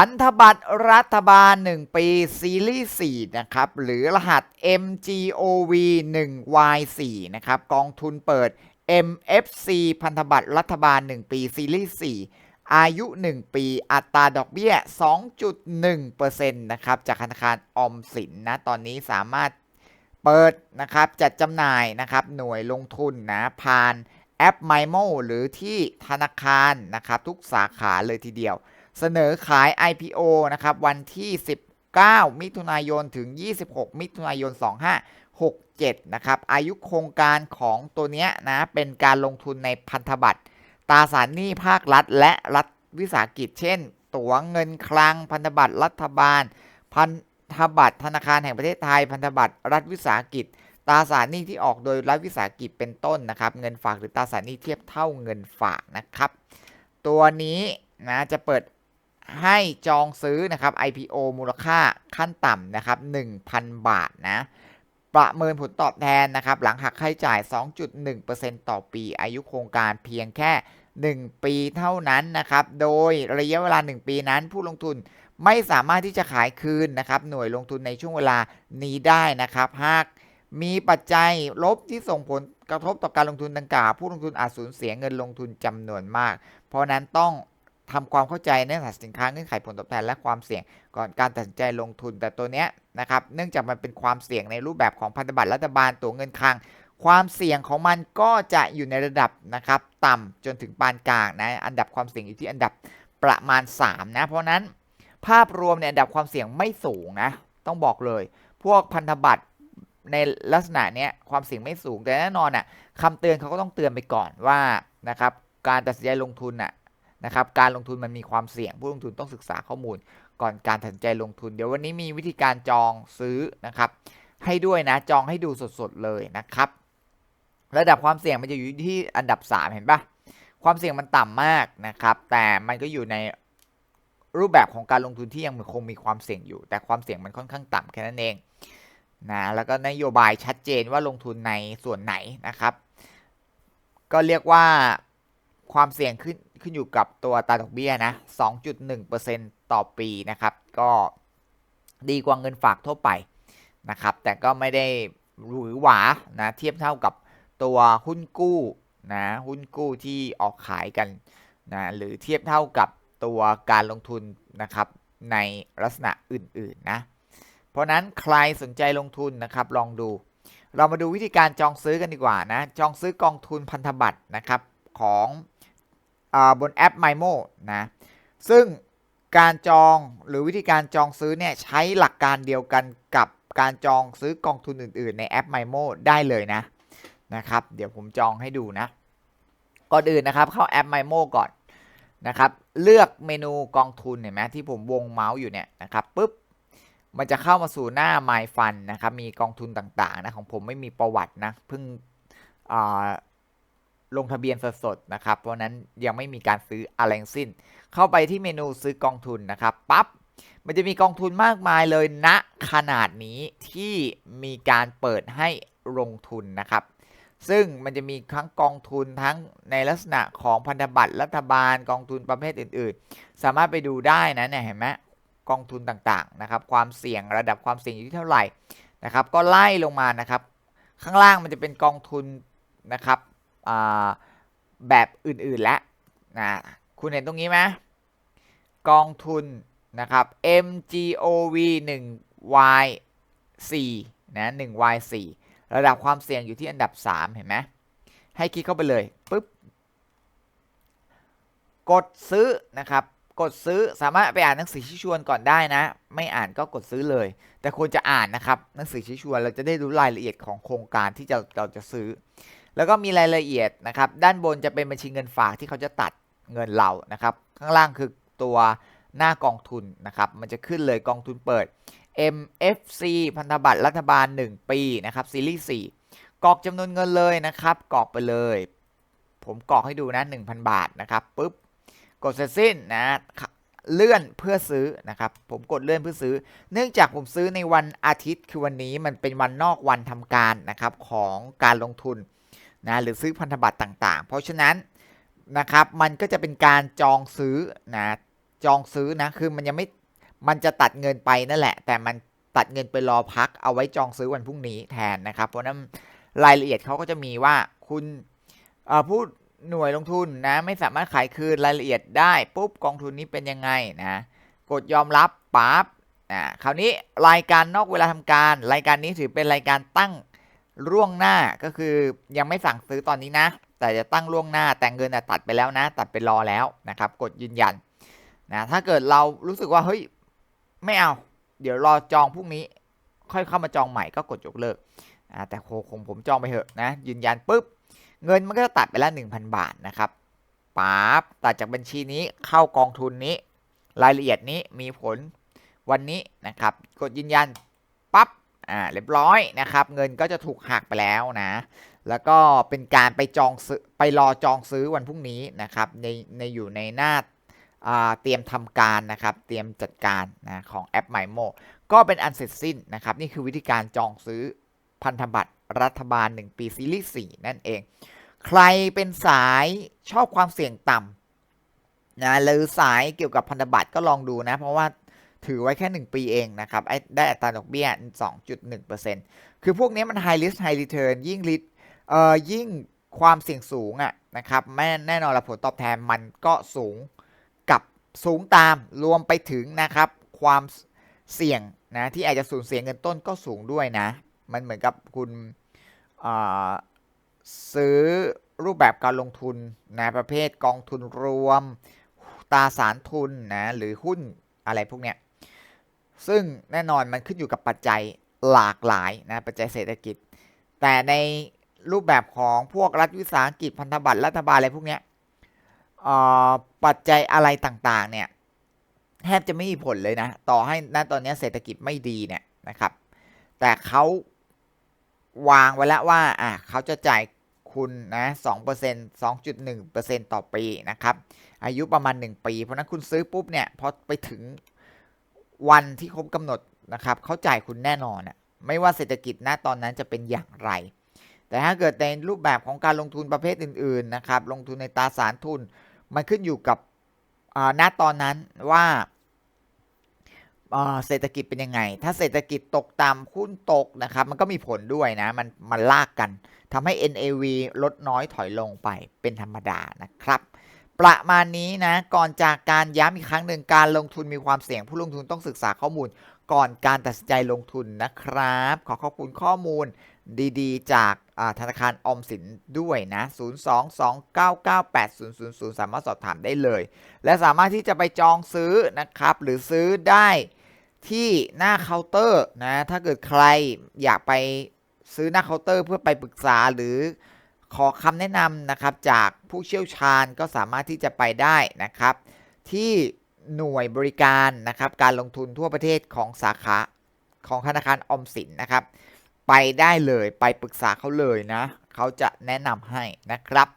พันธบัตรรัฐบาล 1 ปี ซีรีส์4นะครับ หรือรหัส MGOV 1 Y 4นะครับ กองทุนเปิด MFC พันธบัตรรัฐบาล 1 ปี ซีรีส์4อายุ 1 ปี อัตราดอกเบี้ย 2.1%นะครับ จากธนาคารออมสินนะ ตอนนี้สามารถเปิดนะครับ จัดจำหน่ายนะครับ หน่วยลงทุนนะผ่านแอป MyMo หรือที่ธนาคารนะครับ ทุกสาขาเลยทีเดียว เสนอขาย IPO นะครับวันที่ 19 มิถุนายนถึง 26 มิถุนายน 2567 นะครับอายุโครงการของตัวเนี้ยนะเป็นการลงทุนในพันธบัตรตราสารหนี้ภาครัฐ และรัฐวิสาหกิจ เช่น ตั๋วเงินคลังพันธบัตรรัฐบาล พันธบัตรธนาคารแห่งประเทศไทย พันธบัตรรัฐวิสาหกิจตราสารหนี้ที่ออกโดยรัฐวิสาหกิจเป็นต้นนะครับ เงินฝากหรือตราสารหนี้เทียบเท่าเงินฝากนะครับ ตัวนี้นะจะเปิด ให้จองซื้อนะครับ IPO มูลค่าขั้นต่ำนะครับ 1,000 บาทนะ ประเมินผลตอบแทนนะครับ หลังหักค่าใช้จ่าย 2.1%ต่อปี อายุโครงการเพียงแค่ 1 ปีเท่านั้นนะครับ โดยระยะเวลา 1 ปีนั้นผู้ลงทุนไม่สามารถที่จะขายคืนนะครับ หน่วยลงทุนในช่วงเวลานี้ได้นะครับ หากมีปัจจัยลบที่ส่งผลกระทบต่อการลงทุนดังกล่าว ผู้ลงทุนอาจสูญเสียเงินลงทุนจำนวนมาก เพราะนั้นต้อง ทำความเข้าใจเนื้อหาสินค้าเงื่อนไขผลตอบแทนและความเสี่ยงก่อนการตัดสินใจลงทุนแต่ตัวเนี้ยนะครับเนื่องจากมันเป็นความเสี่ยงในรูปแบบของพันธบัตรรัฐบาลตัวเงินคลังความเสี่ยงของมันก็จะอยู่ในระดับนะครับต่ำจนถึงปานกลางนะอันดับความเสี่ยงอยู่ที่อันดับประมาณ 3 นะ เพราะนั้นภาพรวมในอันดับความเสี่ยงไม่สูงนะต้องบอกเลย พวกพันธบัตรในลักษณะเนี้ยความเสี่ยงไม่สูงแต่แน่นอนอะคำเตือนเขาก็ต้องเตือนไปก่อนว่านะครับการตัดสินใจลงทุนอะ นะครับการลงทุนมันมีความเสี่ยง ผู้ลงทุนต้องศึกษาข้อมูล ก่อนการตัดใจลงทุน เดี๋ยววันนี้มีวิธีการจองซื้อนะครับ ให้ด้วยนะจองให้ดูสดๆเลยนะครับ ระดับความเสี่ยงมันจะอยู่ที่อันดับ 3 เห็นปะความเสี่ยงมันต่ำมากนะครับ แต่มันก็อยู่ในรูปแบบของการลงทุนที่ยังคงมีความเสี่ยงอยู่ แต่ความเสี่ยงมันค่อนข้างต่ำแค่นั้นเองนะแล้วก็นโยบายชัดเจนว่าลงทุนในส่วนไหนนะครับ ก็เรียกว่า ความเสี่ยงขึ้นขึ้นอยู่กับตัวตราดอกเบี้ยนะ 2.1%ต่อปีนะครับ ก็ดีกว่าเงินฝากทั่วไปนะครับ แต่ก็ไม่ได้หรือหวานะเทียบเท่ากับตัวหุ้นกู้นะหุ้นกู้ที่ออกขายกันนะหรือเทียบเท่ากับตัวการลงทุนนะครับในลักษณะอื่นๆนะเพราะนั้นใครสนใจลงทุนนะครับลองดู เรามาดูวิธีการจองซื้อกันดีกว่านะจองซื้อกองทุนพันธบัตรนะครับของ บนแอป MyMo นะซึ่งการจองหรือวิธีการจองซื้อเนี่ยใช้หลักการเดียวกันกับการจองซื้อกองทุนอื่น ๆ ในแอป MyMo ได้เลยนะนะครับ เดี๋ยวผมจองให้ดูนะ ก่อนอื่นนะครับเข้าแอป MyMo ก่อนนะครับ เลือกเมนูกองทุนเห็นไหมที่ผมวงเมาส์อยู่เนี่ยนะครับปุ๊บมันจะเข้ามาสู่หน้า My Fund นะครับ มีกองทุนต่างๆนะของผมไม่มีประวัตินะเพิ่ง ลงทะเบียนสดๆนะครับ เพราะนั้นยังไม่มีการซื้ออะไรสิ้น เข้าไปที่เมนูซื้อกองทุนนะครับปับ๊บมันจะมีกองทุนมากมายเลยณนะขนาดนี้ที่มีการเปิดให้ลงทุนนะครับ ซึ่งมันจะมีทั้งกองทุนทั้งในลักษณะของพันธบัตรรัฐบาลกองทุนประเภทอื่น ๆ สามารถไปดูได้นะเนี่ยเห็นไหมกองทุนต่างๆนะครับ ความเสี่ยงระดับความเสี่ยงอยู่ที่เท่าไหร่นะครับ ก็ไล่ลงมานะครับ ข้างล่างมันจะเป็นกองทุนนะครับ แบบอื่นๆแล้วนะคุณเห็นตรงนี้ไหมกองทุนนะครับ MGOV 1 Y 4นะ1 Y 4ระดับความเสี่ยงอยู่ที่อันดับ 3 เห็นไหมให้คลิกเข้าไปเลยปุ๊บกดซื้อนะครับ กดซื้อสามารถไปอ่านหนังสือชี้ชวนก่อนได้นะ ไม่อ่านก็กดซื้อเลย แต่ควรจะอ่านนะครับหนังสือชี้ชวนเราจะได้รู้รายละเอียดของโครงการที่เราจะซื้อ แล้วก็มีรายละเอียดนะครับ ด้านบนจะเป็นบัญชีเงินฝากที่เขาจะตัดเงินเรานะครับ ข้างล่างคือตัวหน้ากองทุนนะครับ มันจะขึ้นเลยกองทุนเปิด MFC พันธบัตรรัฐบาล 1 ปีนะครับซีรีส์4กรอกจำนวนเงินเลยนะครับกรอกไปเลย ผมกรอกให้ดูนะ 1,000 บาทนะครับปุ๊บกดเสร็จสิ้นนะเลื่อนเพื่อซื้อนะครับ ผมกดเลื่อนเพื่อซื้อ เนื่องจากผมซื้อในวันอาทิตย์คือวันนี้มันเป็นวันนอกวันทำการนะครับของการลงทุน นะหรือซื้อพันธบัตรต่างๆ เพราะฉะนั้นนะครับมันก็จะเป็นการจองซื้อนะจองซื้อนะคือมันยังไม่มันจะตัดเงินไปนั่นแหละ แต่มันตัดเงินไปรอพักเอาไว้จองซื้อวันพรุ่งนี้แทนนะครับเพราะนั้นรายละเอียดเขาก็จะมีว่าคุณผู้หน่วยลงทุนนะไม่สามารถขายคืนรายละเอียดได้ปุ๊บกองทุนนี้เป็นยังไงนะกดยอมรับปั๊บอ่าคราวนี้รายการนอกเวลาทำการ รายการนี้ถือเป็นรายการตั้ง ล่วงหน้าก็คือยังไม่สั่งซื้อตอนนี้นะ แต่จะตั้งล่วงหน้าแต่เงินน่ะตัดไปแล้วนะ ตัดไปรอแล้วนะครับ กดยืนยันนะถ้าเกิดเรารู้สึกว่าเฮ้ยไม่เอา เดี๋ยวรอจองพรุ่งนี้ ค่อยเข้ามาจองใหม่ก็กดยกเลิกแต่โคคงผมจองไปเถอะนะ ยืนยันปุ๊บ เงินมันก็จะตัดไปแล้ว1,000 บาทนะครับปั๊บตัดจากบัญชีนี้เข้ากองทุนนี้ รายละเอียดนี้มีผลวันนี้นะครับ กดยืนยันปั๊บ อ่าเรียบร้อยนะครับ เงินก็จะถูกหักไปแล้วนะ แล้วก็เป็นการไปจองซื้อไปรอจองซื้อวันพรุ่งนี้นะครับในในอยู่ในหน้าเตรียมทำการนะครับ เตรียมจัดการนะของแอป m มโมก็เป็นอันเสร็จสิ้นนะครับ นี่คือวิธีการจองซื้อพันธบัตรรัฐบาล 1 ปีซีรีส์4นั่นเอง ใครเป็นสายชอบความเสี่ยงต่ำนะหรือสายเกี่ยวกับพันธบัตรก็ลองดูนะ เพราะว่า ถือไว้แค่ 1 ปีเองนะครับ ได้อัตราดอกเบี้ย 2.1%คือพวกนี้มัน high risk high return ยิ่ง risk เอ่อยิ่งความเสี่ยงสูงอะนะครับแม่แน่นอนละผลตอบแทนมันก็สูงกับสูงตามรวมไปถึงนะครับความเสี่ยงนะที่อาจจะสูญเสียเงินต้นก็สูงด้วยนะ มันเหมือนกับคุณซื้อรูปแบบการลงทุนนะประเภทกองทุนรวมตราสารทุนนะหรือหุ้นอะไรพวกเนี้ย ซึ่งแน่นอนมันขึ้นอยู่กับปัจจัยหลากหลายนะปัจจัยเศรษฐกิจ แต่ในรูปแบบของพวกรัฐวิสาหกิจพันธบัตรรัฐบาลอะไรพวกเนี้ยปัจจัยอะไรต่างๆเนี่ยแทบจะไม่มีผลเลยนะ ต่อให้ณตอนนี้เศรษฐกิจไม่ดีเนี่ยนะครับ แต่เขาวางไว้แล้วว่าอะเขาจะจ่ายคุณนะ2% 2.1%ต่อปีนะครับ อายุประมาณ1ปี เพราะนั้นคุณซื้อปุ๊บเนี่ยพอไปถึง วันที่ครบกำหนดนะครับเขาจ่ายคุณแน่นอนอะไม่ว่าเศรษฐกิจณตอนนั้นจะเป็นอย่างไร แต่ถ้าเกิดในรูปแบบของการลงทุนประเภทอื่นๆนะครับลงทุนในตราสารทุน มันขึ้นอยู่กับณตอนนั้นว่าอ่าเศรษฐกิจเป็นยังไง ถ้าเศรษฐกิจตกต่ำหุ้นตกนะครับ มันก็มีผลด้วยนะ มันมันลากกันทำให้ NAV ลดน้อยถอยลงไปเป็นธรรมดานะครับ ประมาณนี้นะ ก่อนจากการย้ำอีกครั้งหนึ่งการลงทุนมีความเสี่ยง ผู้ลงทุนต้องศึกษาข้อมูล ก่อนการตัดสินใจลงทุนนะครับ ขอขอบคุณข้อมูลดีๆ จากธนาคารออมสินด้วยนะ 022998000 สามารถสอบถามได้เลย และสามารถที่จะไปจองซื้อนะครับ หรือซื้อได้ที่หน้าเคาน์เตอร์นะ ถ้าเกิดใครอยากไปซื้อหน้าเคาน์เตอร์เพื่อไปปรึกษาหรือ ขอคำแนะนำนะครับจากผู้เชี่ยวชาญก็สามารถที่จะไปได้นะครับ ที่หน่วยบริการนะครับการลงทุนทั่วประเทศของสาขาของธนาคารอมสินนะครับ ไปได้เลยไปปรึกษาเขาเลยนะ เขาจะแนะนำให้นะครับ